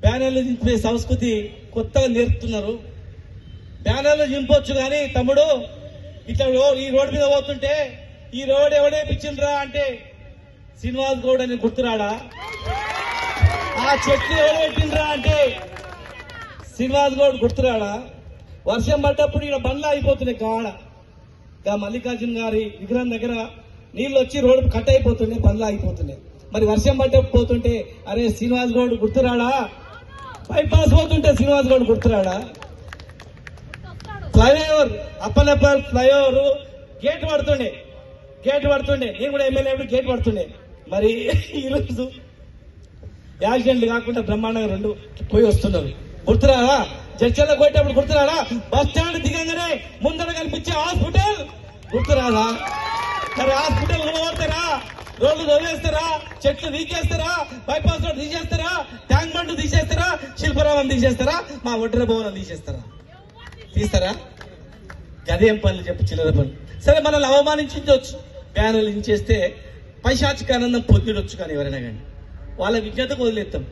బ్యానర్లు దింపే సంస్కృతి కొత్తగా నేర్పుతున్నారు. బ్యానర్లు దింపొచ్చు కానీ తమ్ముడు ఇట్లా రో- ఈ రోడ్డు మీద పోతుంటే ఈ రోడ్ ఎవడే పిచ్చిండ్రా అంటే శ్రీనివాస్ గౌడ్ అని గుర్తురాడా? ఆ చెట్లు ఎవరు పెట్టిండ్రా అంటే శ్రీనివాస్ గౌడ్ గుర్తురాడా? వర్షం పడ్డప్పుడు ఇక్కడ బండ్లు అయిపోతున్నాయి కాడ. మల్లికార్జున గారి విగ్రహం దగ్గర నీళ్ళు వచ్చి రోడ్డు కట్ అయిపోతున్నాయి పనులు ఆగిపోతున్నాయి మరి వర్షం పట్టకపోతుంటే పోతుంటే అరే శ్రీనివాస్ గౌడ్ గుర్తురాడా? బైపాస్ పోతుంటే శ్రీనివాస్ గౌడ్ గుర్తురాడా? ఫ్లైఓవర్ అప్పలప్పల్ ఫ్లైఓవర్ గేట్ పడుతుండే. గేట్ పడుతుండే. నేను కూడా ఎమ్మెల్యే గేట్ పడుతుండే. మరి ఈరోజు యాక్సిడెంట్లు కాకుండా బ్రహ్మాండంగా రెండు పోయి వస్తున్నారు. గుర్తురారా చర్చలో పోయేటప్పుడు గుర్తురారా బస్ స్టాండ్ దిగంగానే ముందర కనిపించే హాస్పిటల్ గుర్తురాదా మరి హాస్పిటల్ కొడతారా రోడ్లు వదిలేస్తారా చెట్లు తీసేస్తారా బైపాస్ రోడ్ తీసేస్తారా? ట్యాంక్ బండ్ తీసేస్తారా? శిల్పరామం తీసేస్తారా? మా ఒడ్ర భవనం తీసేస్తారా? తీస్తారా? గదేం పనులు చెప్పు చిల్లర పనులు. సరే మనల్ని అవమానించవచ్చు బ్యానర్లు ఇంచేస్తే పైశాచికానందం పొందిడొచ్చు కానీ ఎవరైనా కానీ. వాళ్ళ విజ్ఞతకు వదిలేస్తాం